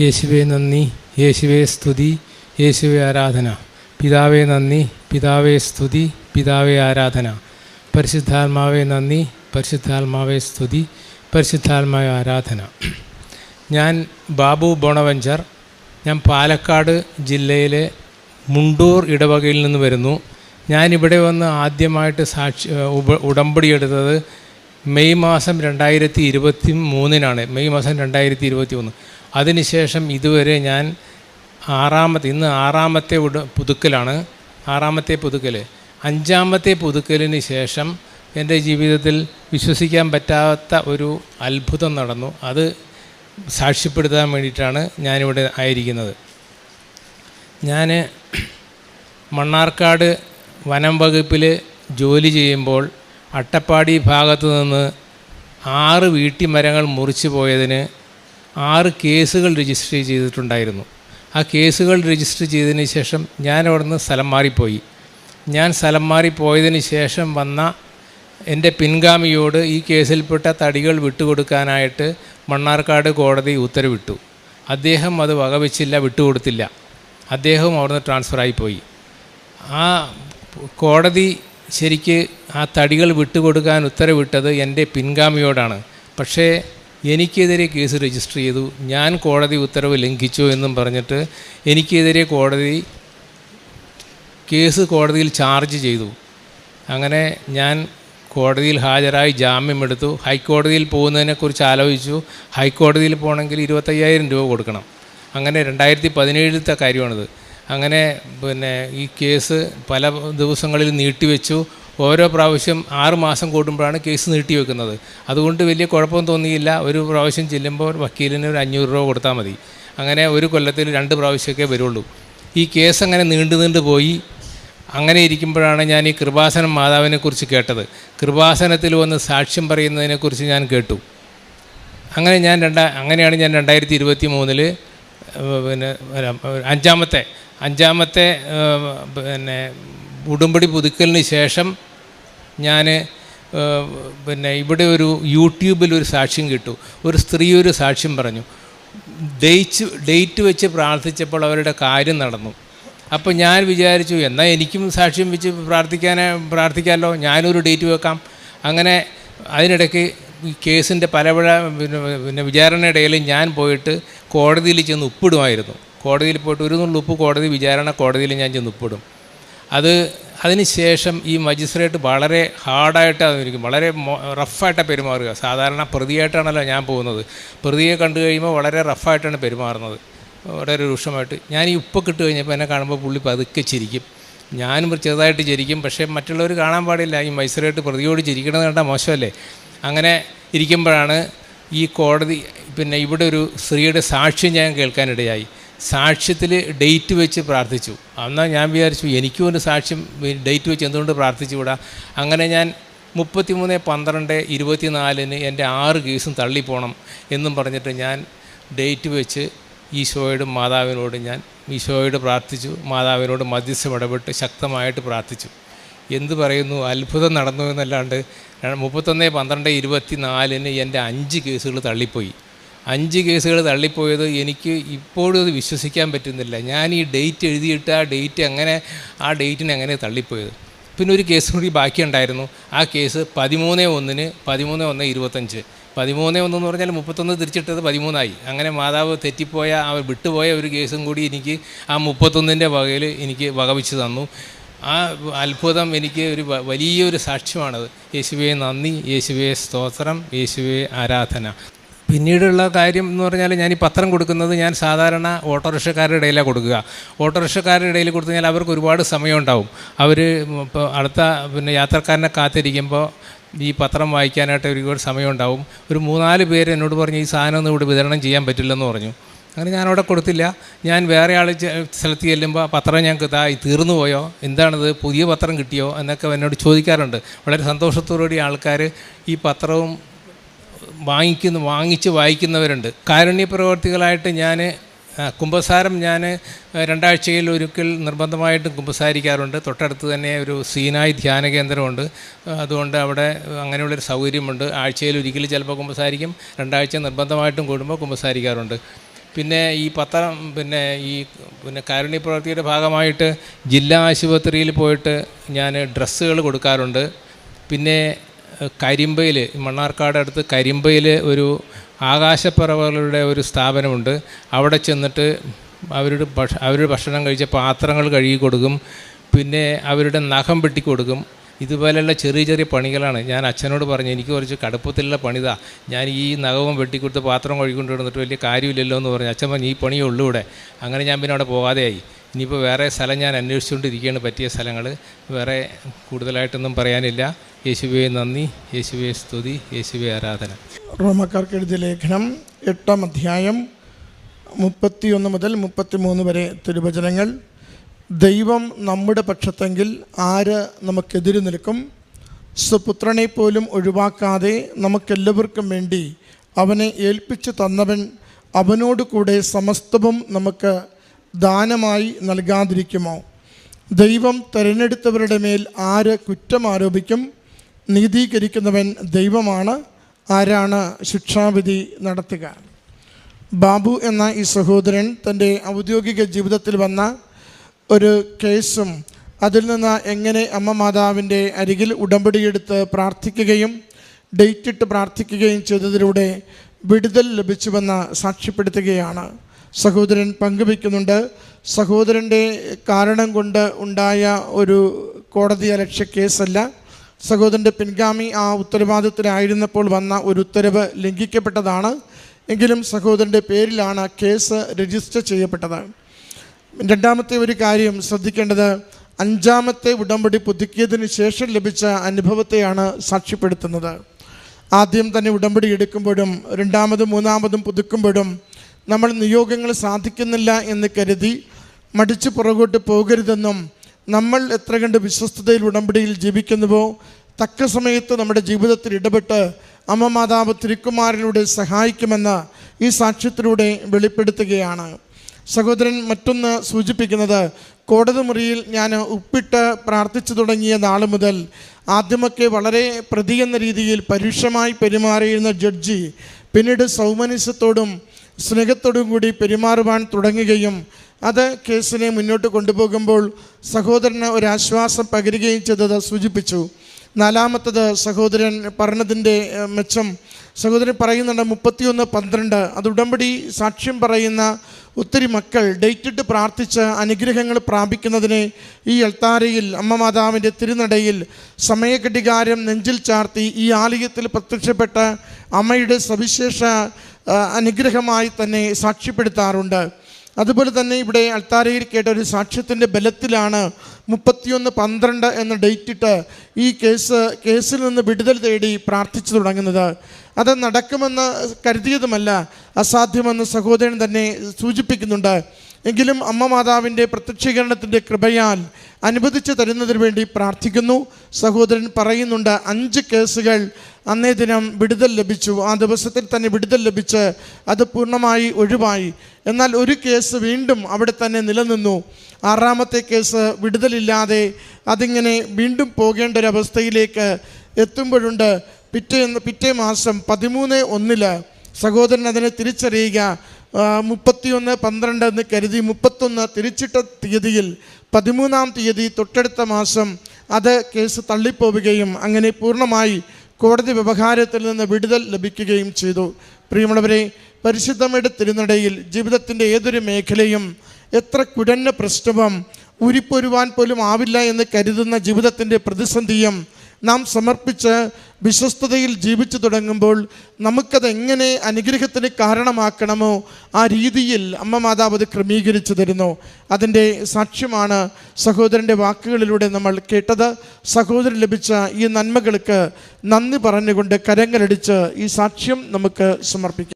യേശുവെ നന്ദി യേശുവെ സ്തുതി യേശുവെ ആരാധന. പിതാവേ നന്ദി പിതാവേ സ്തുതി പിതാവേ ആരാധന. പരിശുദ്ധാത്മാവേ നന്ദി പരിശുദ്ധാത്മാവേ സ്തുതി പരിശുദ്ധാത്മാവേ ആരാധന. ഞാൻ ബാബു ബോണവഞ്ചർ ഞാൻ പാലക്കാട് ജില്ലയിലെ മുണ്ടൂർ ഇടവകയിൽ നിന്ന് വരുന്നു. ഞാനിവിടെ വന്ന് ആദ്യമായിട്ട് സാക്ഷി ഉടമ്പടി എടുത്തത് മെയ് മാസം രണ്ടായിരത്തി ഇരുപത്തി മൂന്നിനാണ് മെയ് മാസം രണ്ടായിരത്തി ഇരുപത്തി മൂന്ന് അതിനുശേഷം ഇതുവരെ ഞാൻ ആറാമത്തെ ഇന്ന് ആറാമത്തെ ഉട പുതുക്കലാണ്. ആറാമത്തെ പുതുക്കൽ അഞ്ചാമത്തെ പുതുക്കലിന് ശേഷം എന്റെ ജീവിതത്തിൽ വിശ്വസിക്കാൻ പറ്റാത്ത ഒരു അത്ഭുതം നടന്നു. അത് സാക്ഷ്യപ്പെടുത്താൻ വേണ്ടിയിട്ടാണ് ഞാനിവിടെ ആയിരിക്കുന്നത്. ഞാൻ മണ്ണാർക്കാട് വനം വകുപ്പിൽ ജോലി ചെയ്യുമ്പോൾ അട്ടപ്പാടി ഭാഗത്തു നിന്ന് ആറ് വീട്ടിമരങ്ങൾ മുറിച്ചു പോയതിന് ആറ് കേസുകൾ രജിസ്റ്റർ ചെയ്തിട്ടുണ്ടായിരുന്നു. ആ കേസുകൾ രജിസ്റ്റർ ചെയ്തതിന് ശേഷം ഞാൻ അവിടുന്ന് സ്ഥലം മാറിപ്പോയി. ഞാൻ സ്ഥലം മാറിപ്പോയതിന് ശേഷം വന്ന എന്റെ പിൻഗാമിയോട് ഈ കേസിൽപ്പെട്ട തടികൾ വിട്ടുകൊടുക്കാനായിട്ട് മണ്ണാർക്കാട് കോടതി ഉത്തരവിട്ടു. അദ്ദേഹം അത് വകവെച്ചില്ല വിട്ടുകൊടുത്തില്ല. അദ്ദേഹവും അവിടുന്ന് ട്രാൻസ്ഫറായി ആ കോടതി ശരിക്ക് ആ തടികൾ വിട്ടുകൊടുക്കാൻ ഉത്തരവിട്ടത് എന്റെ പിൻഗാമിയോടാണ്. പക്ഷേ എനിക്കെതിരെ കേസ് രജിസ്റ്റർ ചെയ്തു. ഞാൻ കോടതി ഉത്തരവ് ലംഘിച്ചു എന്നും പറഞ്ഞിട്ട് എനിക്കെതിരെ കോടതി കേസ് കോടതിയിൽ ചാർജ് ചെയ്തു. അങ്ങനെ ഞാൻ കോടതിയിൽ ഹാജരായി ജാമ്യമെടുത്തു ഹൈക്കോടതിയിൽ പോകുന്നതിനെക്കുറിച്ച് ആലോചിച്ചു. ഹൈക്കോടതിയിൽ പോകണമെങ്കിൽ ഇരുപത്തയ്യായിരം രൂപ കൊടുക്കണം. അങ്ങനെ രണ്ടായിരത്തി പതിനേഴിലത്തെ കാര്യമാണിത്. അങ്ങനെ പിന്നെ ഈ കേസ് പല ദിവസങ്ങളിൽ നീട്ടിവെച്ചു. ഓരോ പ്രാവശ്യം ആറ് മാസം കൂടുമ്പോഴാണ് കേസ് നീട്ടി വെക്കുന്നത്. അതുകൊണ്ട് വലിയ കുഴപ്പം തോന്നിയില്ല. ഒരു പ്രാവശ്യം ചെല്ലുമ്പോൾ വക്കീലിന് ഒരു അഞ്ഞൂറ് രൂപ കൊടുത്താൽ മതി. അങ്ങനെ ഒരു കൊല്ലത്തിൽ രണ്ട് പ്രാവശ്യമൊക്കെ വരുള്ളൂ. ഈ കേസ് അങ്ങനെ നീണ്ടു നീണ്ടു പോയി. അങ്ങനെ ഇരിക്കുമ്പോഴാണ് ഞാൻ ഈ കൃപാസനം മാതാവിനെക്കുറിച്ച് കേട്ടത്. കൃപാസനത്തിൽ വന്ന് സാക്ഷ്യം പറയുന്നതിനെക്കുറിച്ച് ഞാൻ കേട്ടു. അങ്ങനെ ഞാൻ രണ്ടാ അങ്ങനെയാണ് ഞാൻ രണ്ടായിരത്തി ഇരുപത്തി മൂന്നിൽ പിന്നെ അഞ്ചാമത്തെ അഞ്ചാമത്തെ പിന്നെ ഉടുമ്പടി പുതുക്കലിന് ശേഷം ഞാൻ പിന്നെ ഇവിടെ ഒരു യൂട്യൂബിൽ ഒരു സാക്ഷ്യം കിട്ടു. ഒരു സ്ത്രീ ഒരു സാക്ഷ്യം പറഞ്ഞു. ഡേറ്റ് ഡേറ്റ് വെച്ച് പ്രാർത്ഥിച്ചപ്പോൾ അവരുടെ കാര്യം നടന്നു. അപ്പോൾ ഞാൻ വിചാരിച്ചു എന്നാൽ എനിക്കും സാക്ഷ്യം വെച്ച് പ്രാർത്ഥിക്കാൻ പ്രാർത്ഥിക്കാമല്ലോ ഞാനൊരു ഡേറ്റ് വെക്കാം. അങ്ങനെ അതിനിടയ്ക്ക് കേസിന്റെ പല പിന്നെ പിന്നെ വിചാരണയിടയിൽ ഞാൻ പോയിട്ട് കോടതിയിൽ ചെന്ന് ഉപ്പിടുമായിരുന്നു. കോടതിയിൽ പോയിട്ട് ഒരു നുള്ളു ഉപ്പ് കോടതി വിചാരണ കോടതിയിൽ ഞാൻ ചെന്ന് ഉപ്പിടും. അത് അതിന് ശേഷം ഈ മജിസ്ട്രേറ്റ് വളരെ ഹാർഡായിട്ടാണ് ഇരിക്കും വളരെ റഫായിട്ടാണ് പെരുമാറുക. സാധാരണ പ്രതിയായിട്ടാണല്ലോ ഞാൻ പോകുന്നത്. പ്രതിയെ കണ്ടു കഴിയുമ്പോൾ വളരെ റഫായിട്ടാണ് പെരുമാറുന്നത്. വളരെ രൂക്ഷമായിട്ട്. ഞാൻ ഈ ഉപ്പൊക്കെ ഇട്ട് കഴിഞ്ഞപ്പോൾ എന്നെ കാണുമ്പോൾ പുള്ളി പതുക്കെ ചിരിക്കും. ഞാനും ചെറുതായിട്ട് ചിരിക്കും. പക്ഷേ മറ്റുള്ളവർ കാണാൻ പാടില്ല. ഈ മജിസ്ട്രേറ്റ് പ്രതിയോട് ചിരിക്കണമെന്ന് കണ്ടാൽ മോശമല്ലേ? അങ്ങനെ ഇരിക്കുമ്പോഴാണ് ഈ കോടതി പിന്നെ ഇവിടെ ഒരു സ്ത്രീയുടെ സാക്ഷ്യം ഞാൻ കേൾക്കാനിടയായി. സാക്ഷ്യത്തിൽ ഡേറ്റ് വെച്ച് പ്രാർത്ഥിച്ചു. എന്നാൽ ഞാൻ വിചാരിച്ചു എനിക്കും ഒരു സാക്ഷ്യം ഡേറ്റ് വെച്ച് എന്തുകൊണ്ട് പ്രാർത്ഥിച്ചുകൂടാ? അങ്ങനെ ഞാൻ മുപ്പത്തിമൂന്ന് പന്ത്രണ്ട് ഇരുപത്തിനാലിന് എന്റെ ആറ് കേസും തള്ളിപ്പോണം എന്നും പറഞ്ഞിട്ട് ഞാൻ ഡേറ്റ് വെച്ച് ഈശോയോടും മാതാവിനോടും ഞാൻ ഈശോയോട് പ്രാർത്ഥിച്ചു. മാതാവിനോട് മധ്യസ്ഥം ഇടപെട്ട് ശക്തമായിട്ട് പ്രാർത്ഥിച്ചു. എന്ത് പറയുന്നു? അത്ഭുതം നടന്നു എന്നല്ലാണ്ട് മുപ്പത്തൊന്ന് പന്ത്രണ്ട് ഇരുപത്തി നാലിന് എന്റെ അഞ്ച് കേസുകൾ തള്ളിപ്പോയി. അഞ്ച് കേസുകൾ തള്ളിപ്പോയത് എനിക്ക് ഇപ്പോഴും അത് വിശ്വസിക്കാൻ പറ്റുന്നില്ല. ഞാൻ ഈ ഡേറ്റ് എഴുതിയിട്ട് ആ ഡേറ്റ് അങ്ങനെ ആ ഡേറ്റിന് അങ്ങനെ തള്ളിപ്പോയത്. പിന്നെ ഒരു കേസ് കൂടി ബാക്കിയുണ്ടായിരുന്നു. ആ കേസ് പതിമൂന്ന് ഒന്നിന് പതിമൂന്ന് ഒന്ന് ഇരുപത്തഞ്ച്. പതിമൂന്ന് ഒന്നെന്ന് പറഞ്ഞാൽ മുപ്പത്തൊന്ന് തിരിച്ചിട്ടത് പതിമൂന്നായി. അങ്ങനെ മാതാവ് തെറ്റിപ്പോയ ആ വിട്ടുപോയ ഒരു കേസും കൂടി എനിക്ക് ആ മുപ്പത്തൊന്നിന്റെ വകയിൽ എനിക്ക് വകവെച്ച് തന്നു. ആ അത്ഭുതം എനിക്ക് ഒരു വലിയൊരു സാക്ഷ്യമാണത്. യേശുവെ നന്ദി യേശുവെ സ്തോത്രം യേശുവെ ആരാധന. പിന്നീടുള്ള കാര്യം എന്ന് പറഞ്ഞാൽ ഞാൻ ഈ പത്രം കൊടുക്കുന്നത് ഞാൻ സാധാരണ ഓട്ടോറിക്ഷക്കാരുടെ ഇടയിലാണ് കൊടുക്കുക. ഓട്ടോറിക്ഷക്കാരുടെ ഇടയിൽ കൊടുത്തു കഴിഞ്ഞാൽ അവർക്ക് ഒരുപാട് സമയമുണ്ടാവും. അവർ ഇപ്പോൾ അടുത്ത പിന്നെ യാത്രക്കാരനെ കാത്തിരിക്കുമ്പോൾ ഈ പത്രം വായിക്കാനായിട്ട് ഒരുപാട് സമയമുണ്ടാവും. ഒരു മൂന്നാൽ പേര് എന്നോട് പറഞ്ഞു ഈ സാധനം ഒന്നും ഇവിടെ വിതരണം ചെയ്യാൻ പറ്റില്ലെന്ന് പറഞ്ഞു. അങ്ങനെ ഞാൻ അവിടെ കൊടുത്തില്ല. ഞാൻ വേറെ ആൾ സ്ഥലത്ത് ചെല്ലുമ്പോൾ പത്രം ഞാൻ ഇതാ തീർന്നു പോയോ? എന്താണിത്? പുതിയ പത്രം കിട്ടിയോ? എന്നൊക്കെ എന്നോട് ചോദിക്കാറുണ്ട്. വളരെ സന്തോഷത്തോടുകൂടി ആൾക്കാർ ഈ പത്രവും വാങ്ങിക്കുന്ന വാങ്ങിച്ച് വായിക്കുന്നവരുണ്ട്. കാരുണ്യ പ്രവർത്തികളായിട്ട് ഞാൻ കുംഭസാരം ഞാൻ രണ്ടാഴ്ചയിൽ ഒരിക്കൽ നിർബന്ധമായിട്ടും കുംഭസാരിക്കാറുണ്ട് തൊട്ടടുത്ത് തന്നെ ഒരു സീനായി ധ്യാന കേന്ദ്രമുണ്ട്. അതുകൊണ്ട് അവിടെ അങ്ങനെയുള്ളൊരു സൗകര്യമുണ്ട്. ആഴ്ചയിൽ ഒരിക്കൽ ചിലപ്പോൾ കുംഭസാരിക്കും രണ്ടാഴ്ച നിർബന്ധമായിട്ടും കൂടുമ്പോൾ കുംഭസാരിക്കാറുണ്ട് പിന്നെ ഈ പത്രം പിന്നെ ഈ പിന്നെ കാരുണ്യ പ്രവൃത്തിയുടെ ഭാഗമായിട്ട് ജില്ലാ ആശുപത്രിയിൽ പോയിട്ട് ഞാൻ ഡ്രസ്സുകൾ കൊടുക്കാറുണ്ട്. പിന്നെ കരിമ്പയിൽ മണ്ണാർക്കാട് അടുത്ത് കരിമ്പയിൽ ഒരു ആകാശപ്പറവകളുടെ ഒരു സ്ഥാപനമുണ്ട്. അവിടെ ചെന്നിട്ട് അവരുടെ ഭക്ഷ അവരുടെ ഭക്ഷണം കഴിച്ച പാത്രങ്ങൾ കഴുകി കൊടുക്കും. പിന്നെ അവരുടെ നഖം വെട്ടി കൊടുക്കും. ഇതുപോലെയുള്ള ചെറിയ ചെറിയ പണികളാണ്. ഞാൻ അച്ഛനോട് പറഞ്ഞു എനിക്ക് കുറച്ച് കടുപ്പത്തിലുള്ള പണിതാ. ഞാൻ ഈ നഖവും വെട്ടിക്കൊടുത്ത് പാത്രം കഴുകിക്കൊണ്ട് കിടന്നിട്ട് വലിയ കാര്യമില്ലല്ലോ എന്ന് പറഞ്ഞു. അച്ഛൻ പറഞ്ഞു ഈ പണിയേ ഉള്ളൂ ഇവിടെ. അങ്ങനെ ഞാൻ പിന്നെ അവിടെ പോകാതെയായി. ഇനിയിപ്പോൾ വേറെ സ്ഥലം ഞാൻ അന്വേഷിച്ചുകൊണ്ടിരിക്കുകയാണ്. പറ്റിയ സ്ഥലങ്ങൾ വേറെ കൂടുതലായിട്ടൊന്നും പറയാനില്ല. യേശുവെ നന്ദി. യേശുവെ സ്തുതി. യേശുവെ ആരാധന. റോമക്കാർക്ക് എഴുതിയ ലേഖനം എട്ടാം അധ്യായം മുപ്പത്തിയൊന്ന് മുതൽ മുപ്പത്തിമൂന്ന് വരെ തിരുവചനങ്ങൾ. ദൈവം നമ്മുടെ പക്ഷത്തെങ്കിൽ ആര് നമുക്കെതിര് നിൽക്കും? സ്വപുത്രനെ പോലും ഒഴിവാക്കാതെ നമുക്കെല്ലാവർക്കും വേണ്ടി അവനെ ഏൽപ്പിച്ചു തന്നവൻ അവനോട് കൂടെ സമസ്തവും നമുക്ക് ദാനമായി നൽകാതിരിക്കുമോ? ദൈവം തിരഞ്ഞെടുത്തവരുടെ മേൽ ആര് കുറ്റം ആരോപിക്കും? നീതീകരിക്കുന്നവൻ ദൈവമാണ്. ആരാണ് ശിക്ഷാവിധി നടത്തുക? ബാബു എന്ന ഈ സഹോദരൻ തന്റെ ഔദ്യോഗിക ജീവിതത്തിൽ വന്ന ഒരു കേസും അതിൽ നിന്ന് എങ്ങനെ അമ്മ മാതാവിന്റെ അരികിൽ ഉടമ്പടിയെടുത്ത് പ്രാർത്ഥിക്കുകയും ഡേറ്റ് ഇട്ട് പ്രാർത്ഥിക്കുകയും ചെയ്തതിലൂടെ വിടുതൽ ലഭിച്ചുവെന്ന് സാക്ഷ്യപ്പെടുത്തുകയാണ്. സഹോദരൻ പങ്കുവയ്ക്കുന്നുണ്ട്. സഹോദരന്റെ കാരണം കൊണ്ട് ഉണ്ടായ ഒരു കോടതി അലക്ഷ്യ കേസല്ല. സഹോദരന്റെ പിൻഗാമി ആ ഉത്തരവാദിത്തത്തിലായിരുന്നപ്പോൾ വന്ന ഒരു ഉത്തരവ് ലംഘിക്കപ്പെട്ടതാണ്. എങ്കിലും സഹോദരന്റെ പേരിലാണ് കേസ് രജിസ്റ്റർ ചെയ്യപ്പെട്ടത്. രണ്ടാമത്തെ ഒരു കാര്യം ശ്രദ്ധിക്കേണ്ടത് അഞ്ചാമത്തെ ഉടമ്പടി പുതുക്കിയതിന് ശേഷം ലഭിച്ച അനുഭവത്തെയാണ് സാക്ഷ്യപ്പെടുത്തുന്നത്. ആദ്യം തന്നെ ഉടമ്പടി എടുക്കുമ്പോഴും രണ്ടാമതും മൂന്നാമതും പുതുക്കുമ്പോഴും നമ്മൾ നിയോഗങ്ങൾ സാധിക്കുന്നില്ല എന്ന് കരുതി മടിച്ച് പുറകോട്ട് പോകരുതെന്നും നമ്മൾ എത്ര കണ്ട് വിശ്വസ്തതയിൽ ഉടമ്പടിയിൽ ജീവിക്കുന്നുവോ തക്ക സമയത്ത് നമ്മുടെ ജീവിതത്തിൽ ഇടപെട്ട് അമ്മ മാതാവ് തിരുക്കുമാരിലൂടെ സഹായിക്കുമെന്ന് ഈ സാക്ഷ്യത്തിലൂടെ വെളിപ്പെടുത്തുകയാണ്. സഹോദരൻ മറ്റൊന്ന് സൂചിപ്പിക്കുന്നത് കോടതി മുറിയിൽ ഞാൻ ഉപ്പിട്ട് പ്രാർത്ഥിച്ചു തുടങ്ങിയ നാൾ മുതൽ ആദ്യമൊക്കെ വളരെ പ്രതി എന്ന രീതിയിൽ പരുഷമായി പെരുമാറിയിരുന്ന ജഡ്ജി പിന്നീട് സൗമനസ്യത്തോടും സ്നേഹത്തോടും കൂടി പെരുമാറുവാൻ തുടങ്ങുകയും അത് കേസിനെ മുന്നോട്ട് കൊണ്ടുപോകുമ്പോൾ സഹോദരന് ഒരാശ്വാസം പകരുകയും ചെയ്തത് സൂചിപ്പിച്ചു. നാലാമത്തത് സഹോദരൻ പറഞ്ഞതിന്റെ മെച്ചം. സഹോദരൻ പറയുന്നുണ്ട് മുപ്പത്തിയൊന്ന് പന്ത്രണ്ട്. അത് ഉടമ്പടി സാക്ഷ്യം പറയുന്ന ഒത്തിരി മക്കൾ ഡേറ്റിട്ട് പ്രാർത്ഥിച്ച് അനുഗ്രഹങ്ങൾ പ്രാപിക്കുന്നതിനെ ഈ അൾത്താരയിൽ അമ്മ മാതാവിന്റെ തിരുനടയിൽ സമയഘടികാരം നെഞ്ചിൽ ചാർത്തി ഈ ആലയത്തിൽ പ്രത്യക്ഷപ്പെട്ട അമ്മയുടെ സവിശേഷ അനുഗ്രഹമായി തന്നെ സാക്ഷ്യപ്പെടുത്താറുണ്ട്. അതുപോലെ തന്നെ ഇവിടെ അൾത്താരയിൽ കേട്ട ഒരു സാക്ഷ്യത്തിന്റെ ബലത്തിലാണ് മുപ്പത്തിയൊന്ന് പന്ത്രണ്ട് എന്ന ഡേറ്റിട്ട് ഈ കേസ് കേസിൽ നിന്ന് വിടുതൽ തേടി പ്രാർത്ഥിച്ചു തുടങ്ങുന്നത്. അത് നടക്കുമെന്ന് കരുതിയതുമല്ല അസാധ്യമെന്ന് സഹോദരൻ തന്നെ സൂചിപ്പിക്കുന്നുണ്ട്. എങ്കിലും അമ്മ മാതാവിന്റെ പ്രത്യക്ഷീകരണത്തിന്റെ കൃപയാൽ അനുവദിച്ചു തരുന്നതിന് വേണ്ടി പ്രാർത്ഥിക്കുന്നു. സഹോദരൻ പറയുന്നുണ്ട് അഞ്ച് കേസുകൾ അന്നേ ദിനം വിടുതൽ ലഭിച്ചു. ആ ദിവസത്തിൽ തന്നെ വിടുതൽ ലഭിച്ച് അത് പൂർണമായി ഒഴിവായി. എന്നാൽ ഒരു കേസ് വീണ്ടും അവിടെ തന്നെ നിലനിന്നു. ആറാമത്തെ കേസ് വിടുതലില്ലാതെ അതിങ്ങനെ വീണ്ടും പോകേണ്ട ഒരവസ്ഥയിലേക്ക് എത്തുമ്പോഴുണ്ട്. പിറ്റേ പിറ്റേ മാസം പതിമൂന്ന് ഒന്നിൽ സഹോദരൻ അതിനെ തിരിച്ചറിയുക. മുപ്പത്തിയൊന്ന് പന്ത്രണ്ട് എന്ന് കരുതി മുപ്പത്തൊന്ന് തിരിച്ചിട്ട തീയതിയിൽ പതിമൂന്നാം തീയതി തൊട്ടടുത്ത മാസം അത് കേസ് തള്ളിപ്പോവുകയും അങ്ങനെ പൂർണമായി കോടതി വ്യവഹാരത്തിൽ നിന്ന് വിടുതൽ ലഭിക്കുകയും ചെയ്തു. പ്രിയമുള്ളവരെ പരിശുദ്ധമയുടെ തിരുനടയിൽ ജീവിതത്തിന്റെ ഏതൊരു മേഖലയും എത്ര കുഴഞ്ഞ പ്രശ്നവും ഉരിപ്പൊരുവാൻ പോലും ആവില്ല എന്ന് കരുതുന്ന ജീവിതത്തിന്റെ പ്രതിസന്ധിയും നാം സമർപ്പിച്ച് വിശ്വസ്തതയിൽ ജീവിച്ചു തുടങ്ങുമ്പോൾ നമുക്കത് എങ്ങനെ അനുഗ്രഹത്തിന് കാരണമാക്കണമോ ആ രീതിയിൽ അമ്മ മാതാവ് അത് ക്രമീകരിച്ചു തരുന്നു. അതിന്റെ സാക്ഷ്യമാണ് സഹോദരന്റെ വാക്കുകളിലൂടെ നമ്മൾ കേട്ടത്. സഹോദരൻ ലഭിച്ച ഈ നന്മകൾക്ക് നന്ദി പറഞ്ഞുകൊണ്ട് കരങ്ങളടിച്ച് ഈ സാക്ഷ്യം നമുക്ക് സമർപ്പിക്കാം.